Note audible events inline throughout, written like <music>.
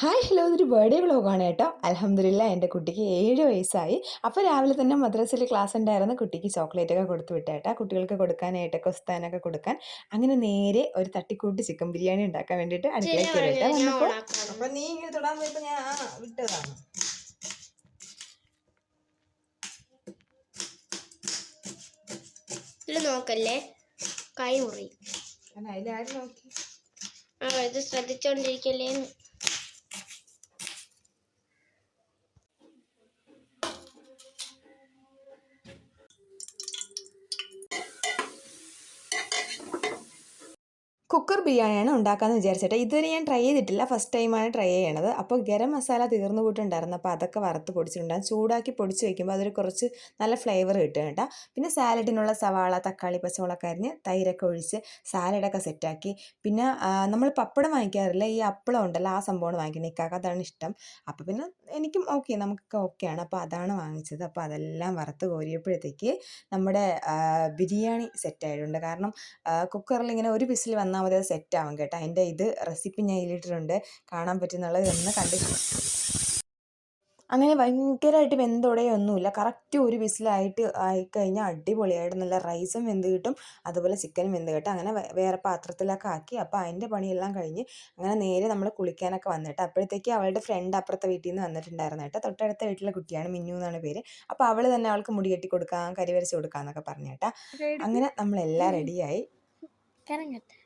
Hi hello ഇതൊരു birthday വ്ളോഗാണ് കേട്ടോ. അലഹമ്മദില്ല എന്റെ കുട്ടിക്ക് ഏഴ് വയസ്സായി. അപ്പോൾ രാവിലെ തന്നെ മദ്രസയിൽ ക്ലാസ് ഉണ്ടായിരുന്നു കുട്ടിക്ക് ചോക്ലേറ്റൊക്കെ കൊടുത്തു വിട്ടേട്ടാ കുട്ടികൾക്ക് കൊടുക്കാനായിട്ട് കൊസ്താനൊക്കെ കൊടുക്കാൻ. അങ്ങനെ നേരെ ഒരു തട്ടിക്കൂട്ട് ചിക്കൻ ബിരിയാണി ഉണ്ടാക്കാൻ വേണ്ടിയിട്ട് അടുക്കളയിൽ കയറിയിട്ട് വന്നപ്പോൾ അപ്പോൾ നീ ഇങ്ങനെ തൊടാൻ പോയപ്പോൾ ഞാൻ വിട്ടതാണ്. ഇതിൽ നോക്കല്ലേ? കൈ മുറി കാരണം അതിലാരും നോക്കി? ആ ഇത് ശ്രദ്ധിച്ചോണ്ടിരിക്കല്ലേ Thank you. കുക്കർ ബിരിയാണിയാണ് ഉണ്ടാക്കാമെന്ന് വിചാരിച്ചിട്ട്. ഇതുവരെ ഞാൻ ട്രൈ ചെയ്തിട്ടില്ല. ഫസ്റ്റ് ടൈമാണ് ട്രൈ ചെയ്യണത്. അപ്പോൾ ഗരം മസാല തീർന്നു പോയിട്ടുണ്ടായിരുന്നു. അപ്പോൾ അതൊക്കെ വറുത്ത് പൊടിച്ചിട്ടുണ്ടാകും ചൂടാക്കി പൊടിച്ച് വയ്ക്കുമ്പോൾ അതൊരു കുറച്ച് നല്ല ഫ്ലേവർ കിട്ടും കേട്ടോ. പിന്നെ സാലഡിനുള്ള സവാള തക്കാളി പച്ചമുളക് അരിഞ്ഞ് തൈരൊക്കെ ഒഴിച്ച് സാലഡൊക്കെ സെറ്റാക്കി പിന്നെ നമ്മൾ പപ്പടം വാങ്ങിക്കാറില്ല? ഈ അപ്പളം ഉണ്ടല്ലോ ആ സംഭവമാണ് വാങ്ങിക്കുന്നത്. ഇക്കാക്ക അതാണ് ഇഷ്ടം. അപ്പോൾ പിന്നെ എനിക്കും ഓക്കെ നമുക്കൊക്കെ ഓക്കെയാണ് അപ്പോൾ അതാണ് വാങ്ങിച്ചത്. അപ്പോൾ അതെല്ലാം വറുത്ത് കോരിയപ്പോഴത്തേക്ക് നമ്മുടെ ബിരിയാണി സെറ്റായിട്ടുണ്ട് കാരണം കുക്കറിൽ ഇങ്ങനെ ഒരു വിസിൽ വന്നാൽ മതി സെറ്റാവും കേട്ടോ. അതിന്റെ ഇത് റെസിപ്പി ഞാൻ ഇതിലിട്ടിട്ടുണ്ട് കാണാൻ പറ്റുന്നുള്ളത് ഒന്ന് കണ്ടിട്ട് അങ്ങനെ ഭയങ്കരമായിട്ട് വെന്തുടയൊന്നുമില്ല കറക്റ്റ് ഒരു വിസിലായിട്ട് ആയിക്കഴിഞ്ഞാൽ അടിപൊളിയായിട്ട് നല്ല റൈസും വെന്ത് കിട്ടും. അതുപോലെ ചിക്കനും വെന്ത് കിട്ടും. അങ്ങനെ വേറെ പാത്രത്തിലൊക്കെ ആക്കി. അപ്പോൾ അതിന്റെ പണിയെല്ലാം കഴിഞ്ഞ് അങ്ങനെ നേരെ നമ്മൾ കുളിക്കാനൊക്കെ വന്നിട്ട് അപ്പോഴത്തേക്ക് അവളുടെ ഫ്രണ്ട് അപ്പുറത്തെ വീട്ടിൽ നിന്ന് വന്നിട്ടുണ്ടായിരുന്നു കേട്ടോ. തൊട്ടടുത്ത വീട്ടിലെ കുട്ടിയാണ് മിന്നു എന്നാണ് പേര്. അപ്പോൾ അവൾ തന്നെ അവൾക്ക് മുടി കെട്ടി കൊടുക്കാം കരി വരച്ച് കൊടുക്കാം എന്നൊക്കെ പറഞ്ഞു കേട്ടോ. അങ്ങനെ നമ്മളെല്ലാം റെഡിയായി കറങ്ങട്ടെ.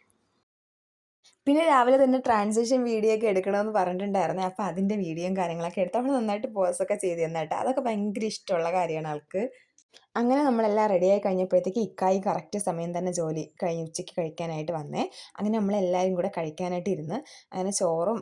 പിന്നെ രാവിലെ തന്നെ ട്രാൻസാക്ഷൻ വീഡിയോ ഒക്കെ എടുക്കണമെന്ന് പറഞ്ഞിട്ടുണ്ടായിരുന്നു. അപ്പോൾ അതിന്റെ വീഡിയോയും കാര്യങ്ങളൊക്കെ എടുത്ത് അവൾ നന്നായിട്ട് പോസൊക്കെ ചെയ്ത് കേട്ടോ അതൊക്കെ ഭയങ്കര ഇഷ്ടമുള്ള കാര്യമാണ് ആൾക്ക്. അങ്ങനെ നമ്മളെല്ലാം റെഡിയായി കഴിഞ്ഞപ്പോഴത്തേക്ക് ഇക്കായി കറക്റ്റ് സമയം തന്നെ ജോലി കഴിഞ്ഞ് ഉച്ചയ്ക്ക് കഴിക്കാനായിട്ട് വന്നേ. അങ്ങനെ നമ്മളെല്ലാവരും കൂടെ കഴിക്കാനായിട്ട് ഇരുന്ന് അങ്ങനെ ചോറും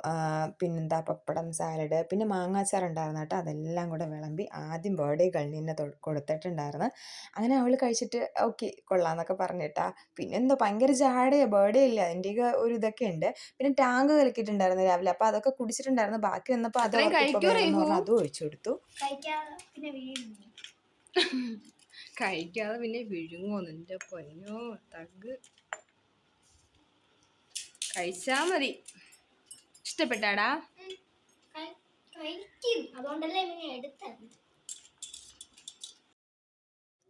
പിന്നെന്താ പപ്പടം സാലഡ് പിന്നെ മാങ്ങാച്ചാർ ഉണ്ടായിരുന്നു കേട്ടോ. അതെല്ലാം കൂടെ വിളമ്പി ആദ്യം ബർത്ത്ഡേ ഗൾണിനെ കൊടുത്തിട്ടുണ്ടായിരുന്നു. അങ്ങനെ അവൾ കഴിച്ചിട്ട് ഓക്കെ കൊള്ളാമെന്നൊക്കെ പറഞ്ഞിട്ടാ. പിന്നെ എന്തോ ഭയങ്കര ജാടയോ ബർത്ത്ഡേ ഇല്ല. അതിന്റെയൊക്കെ ഒരു ഇതൊക്കെ ഉണ്ട്. പിന്നെ ടാങ്ക് കലക്കിയിട്ടുണ്ടായിരുന്നു രാവിലെ. അപ്പോൾ അതൊക്കെ കുടിച്ചിട്ടുണ്ടായിരുന്നു. ബാക്കി വന്നപ്പോൾ അത് അതും ഒഴിച്ചു കൊടുത്തു. പിന്നെ വീഴുന്നു <laughs> കഴിക്കാതെ പിന്നെ വിഴുങ്ങോ നിന്റെ പൊന്നോ തഗ്. കഴിച്ചാ മതി. ഇഷ്ടപ്പെട്ടാടാ. അതുകൊണ്ടല്ലേ എടുത്തത്.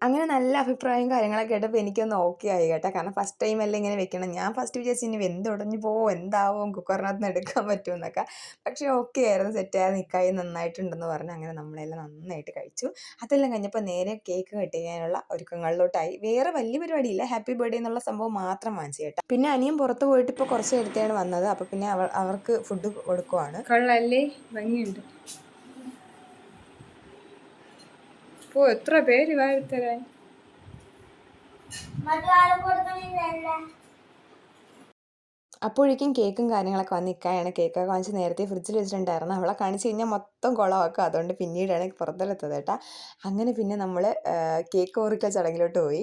അങ്ങനെ നല്ല അഭിപ്രായം കാര്യങ്ങളൊക്കെ കേട്ടപ്പോൾ എനിക്കൊന്ന് ഓക്കെ ആയി കേട്ടോ. കാരണം ഫസ്റ്റ് ടൈം അല്ലേ ഇങ്ങനെ വെക്കണം. ഞാൻ ഫസ്റ്റ് വിചാരിച്ചു ഇനി വെന്തുടഞ്ഞു പോവും? എന്താവും? കുക്കറിനകത്ത് നിന്ന് എടുക്കാൻ പറ്റുമെന്നൊക്കെ പക്ഷേ ഓക്കെ ആയിരുന്നു. സെറ്റായി നിൽക്കായി നന്നായിട്ടുണ്ടെന്ന് പറഞ്ഞ് അങ്ങനെ നമ്മളെല്ലാം നന്നായിട്ട് കഴിച്ചു. അതെല്ലാം കഴിഞ്ഞപ്പോൾ നേരെ കേക്ക് കട്ട് ചെയ്യാനുള്ള ഒരുക്കങ്ങളിലോട്ടായി. വേറെ വലിയ പരിപാടിയില്ല. ഹാപ്പി ബർത്ത്ഡേ എന്നുള്ള സംഭവം മാത്രം വാങ്ങിച്ചു കേട്ടോ. പിന്നെ അനിയൻ പുറത്ത് പോയിട്ട് ഇപ്പോൾ കുറച്ച് നേരത്തെയാണ് വന്നത്. അപ്പോൾ പിന്നെ അവർക്ക് ഫുഡ് കൊടുക്കുവാണ്. കൊള്ളല്ലേ ഭംഗിയുണ്ട്. ഓ എത്ര പേര് വാരിത്തരാൻ? അപ്പോഴേക്കും കേക്കും കാര്യങ്ങളൊക്കെ വന്ന് ഇക്കായാണ് കേക്കൊക്കെ വാങ്ങിച്ച് നേരത്തെ ഫ്രിഡ്ജിൽ വെച്ചിട്ടുണ്ടായിരുന്നു. അവളെ കാണിച്ച് കഴിഞ്ഞാൽ മൊത്തം കുളമാക്കും അതുകൊണ്ട് പിന്നീടാണ് പുറത്തെടുത്തത് കേട്ടാ. അങ്ങനെ പിന്നെ നമ്മൾ കേക്ക് മുറിക്കൽ ചടങ്ങിലോട്ട് പോയി.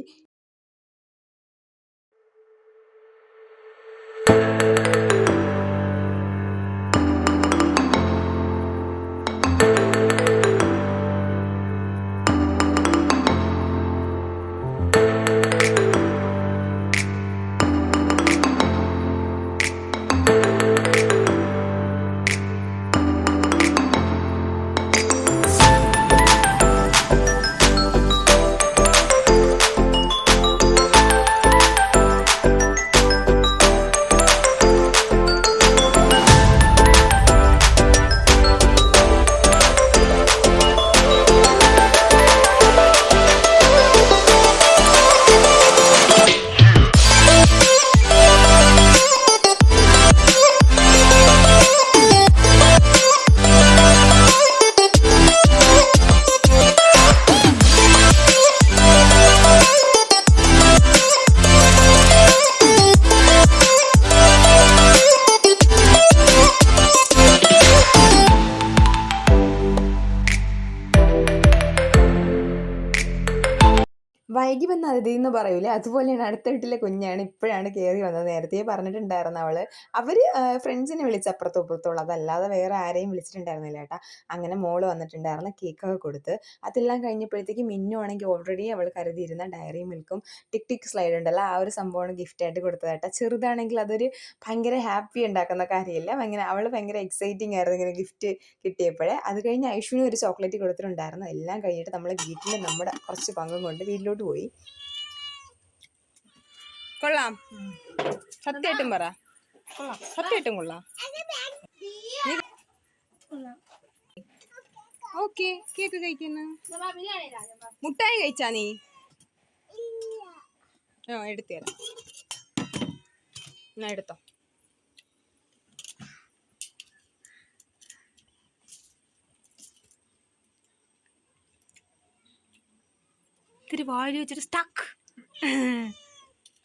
അതിഥി എന്ന് പറയൂലേ? അതുപോലെയാണ് അടുത്ത വീട്ടിലെ കുഞ്ഞാണ് ഇപ്പോഴാണ് കയറി വന്നത്. നേരത്തെ പറഞ്ഞിട്ടുണ്ടായിരുന്നു അവൾ. അവർ ഫ്രണ്ട്സിനെ വിളിച്ച് അപ്പുറത്തും ഇപ്പുറത്തോളം അതല്ലാതെ വേറെ ആരെയും വിളിച്ചിട്ടുണ്ടായിരുന്നില്ല കേട്ടാ. അങ്ങനെ മോൾ വന്നിട്ടുണ്ടായിരുന്നു കേക്കൊക്കെ കൊടുത്ത്. അതെല്ലാം കഴിഞ്ഞപ്പോഴത്തേക്ക് മിന്നു ആണെങ്കിൽ ഓൾറെഡി അവൾ കരുതിയിരുന്ന ഡയറി മിൽക്കും ടിക് ടിക് സ്ലൈഡ് ഉണ്ടല്ലോ. ആ ഒരു സംഭവമാണ് ഗിഫ്റ്റായിട്ട് കൊടുത്തത് കേട്ടോ. ചെറുതാണെങ്കിൽ അതൊരു ഭയങ്കര ഹാപ്പി ഉണ്ടാക്കുന്ന കാര്യമില്ല. ഭയങ്കര അവൾ ഭയങ്കര എക്സൈറ്റിംഗ് ആയിരുന്നു ഇങ്ങനെ ഗിഫ്റ്റ് കിട്ടിയപ്പോഴേ. അത് കഴിഞ്ഞ് ഐഷുവിന് ഒരു ചോക്ലേറ്റ് കൊടുത്തിട്ടുണ്ടായിരുന്നു. എല്ലാം കഴിഞ്ഞിട്ട് നമ്മൾ വീട്ടിൽ നമ്മുടെ കുറച്ച് പങ്കും കൊണ്ട് വീട്ടിലോട്ട് പോയി. കൊള്ളാം. സത്യമായിട്ടും പറ. സത്യമായിട്ടും കൊള്ളാം. ഓക്കെ കേക്ക് കഴിക്കുന്നു. മുട്ടായി കഴിച്ചാ നീ? ആ എടുത്തു തരാം. എന്നാ എടുത്തോ. ഇത്തിരി വാഴ വെച്ചിട്ട് സ്റ്റക്ക്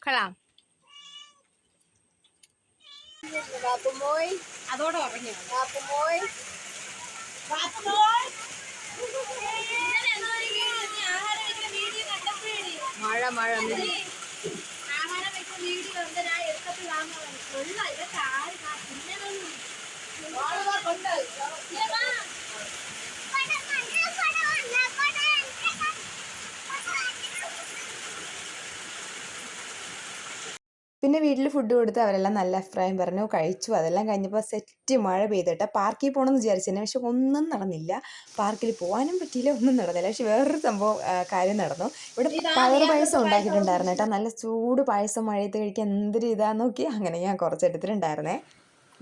കൊള്ളാം. അതോടെ ഉറങ്ങിയോ മഴ മഴ നിന്ന് പിന്നെ വീട്ടിൽ ഫുഡ് കൊടുത്ത് അവരെല്ലാം നല്ല അഭിപ്രായം പറഞ്ഞു കഴിച്ചു. അതെല്ലാം കഴിഞ്ഞപ്പോൾ സെറ്റ് മഴ പെയ്തിട്ട് പാർക്കിൽ പോകണമെന്ന് വിചാരിച്ചതിന് പക്ഷെ ഒന്നും നടന്നില്ല. പാർക്കിൽ പോകാനും പറ്റിയില്ല ഒന്നും നടന്നില്ല. പക്ഷെ വേറൊരു സംഭവം കാര്യം നടന്നു. ഇവിടെ പയർ പായസം ഉണ്ടാക്കിയിട്ടുണ്ടായിരുന്നു കേട്ടോ. നല്ല ചൂട് പായസം മഴയത്ത് കഴിക്കാൻ എന്തൊരു ഇതാന്ന് നോക്കി. അങ്ങനെ ഞാൻ കുറച്ചെടുത്തിട്ടുണ്ടായിരുന്നേ.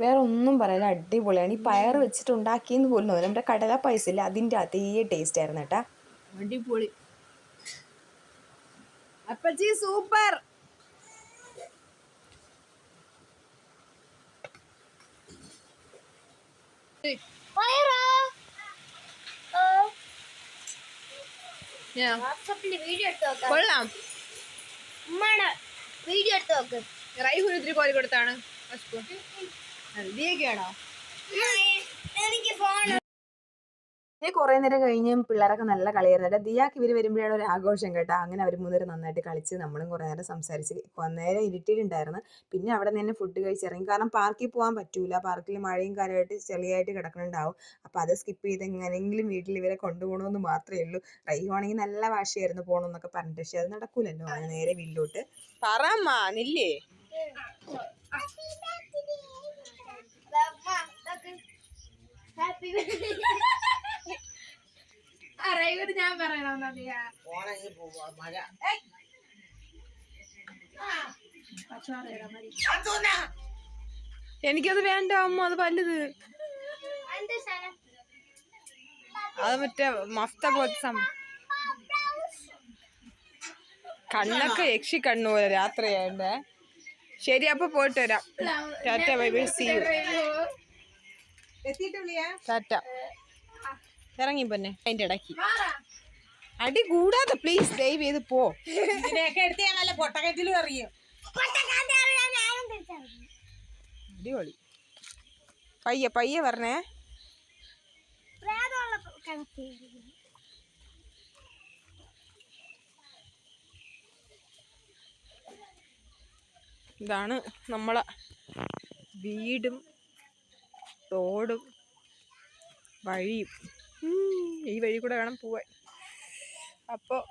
വേറെ ഒന്നും പറയില്ല അടിപൊളിയാണ്. ഈ പയർ വെച്ചിട്ട് ഉണ്ടാക്കിയെന്ന് പോലും തോന്നുന്നു നമ്മുടെ കടല പായസം ഇല്ല അതിന്റെ അതേ ടേസ്റ്റ് ആയിരുന്നു കേട്ടോ. അടിപൊളി. അപ്പച്ചി സൂപ്പർ വാട്സാപ്പിൽ വീഡിയോ എടുത്ത് നോക്കാം കൊള്ളാം. വീഡിയോ എടുത്ത് നോക്ക്. റൈഹുന് ഇത്തിരി കോരി കൊടുത്താണ്. എനിക്ക് ഫോൺ പിന്നെ കുറേ നേരം കഴിഞ്ഞ് പിള്ളേരൊക്കെ നല്ല കളിയായിരുന്നു. കേട്ടോ ദിയാക്ക് ഇവർ വരുമ്പോഴാണ് ഒരു ആഘോഷം കേട്ടോ. അങ്ങനെ അവർ മൂന്നേരം നന്നായിട്ട് കളിച്ച് നമ്മളും കുറേ നേരം സംസാരിച്ച് നേരം ഇരുട്ടിയിട്ടുണ്ടായിരുന്നു. പിന്നെ അവിടെ നിന്ന് തന്നെ ഫുഡ് കഴിച്ചിറങ്ങി കാരണം പാർക്കിൽ പോകാൻ പറ്റൂല. പാർക്കിൽ മഴയും കാര്യമായിട്ട് ചെളിയായിട്ട് കിടക്കുന്നുണ്ടാവും അപ്പോൾ അത് സ്കിപ്പ് ചെയ്ത് എങ്ങനെയെങ്കിലും വീട്ടിൽ ഇവരെ കൊണ്ടുപോകണമെന്ന് മാത്രമേ ഉള്ളൂ. റൈവാണെങ്കിൽ നല്ല വാശിയായിരുന്നു പോകണമെന്നൊക്കെ പറഞ്ഞിട്ട്. പക്ഷേ അത് നടക്കൂലല്ലോ. അങ്ങനെ നേരെ വീട്ടിലോട്ട്. പറമ്മ നില്ലേ. ഹാപ്പി ഞാൻ പറയണം എനിക്കത് വേണ്ട അമ്മ അത് വലുത്. അത് മറ്റേ മഫ്ത പോലത്തെ സംഭവം കണ്ണൊക്കെ യക്ഷി കണ്ണു പോലെ രാത്രിയായിട്ട് ശരി അപ്പൊ പോയിട്ട് വരാം. Tata bye bye see you tata ഇറങ്ങി പൊന്നെ അതിന്റെ ഇടയ്ക്ക്. അടി കൂടാതെ പ്ലീസ് ദയവ് ചെയ്ത് പോ. അടിപൊളി. പയ്യെ പയ്യെ പറഞ്ഞേ. ഇതാണ് നമ്മളെ വീടും തോടും വഴിയും. ഈ വഴി കൂടെ വേണം പോവാൻ. അപ്പോൾ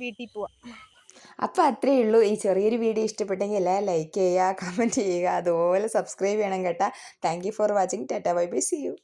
വീട്ടിൽ പോവാം. അപ്പോൾ അത്രയേ ഉള്ളൂ. ഈ ചെറിയൊരു വീഡിയോ ഇഷ്ടപ്പെട്ടെങ്കിൽ എല്ലാവരും ലൈക്ക് ചെയ്യുക കമന്റ് ചെയ്യുക അതുപോലെ സബ്സ്ക്രൈബ് ചെയ്യണം കേട്ടാ. Thank you for watching tata bye bye see you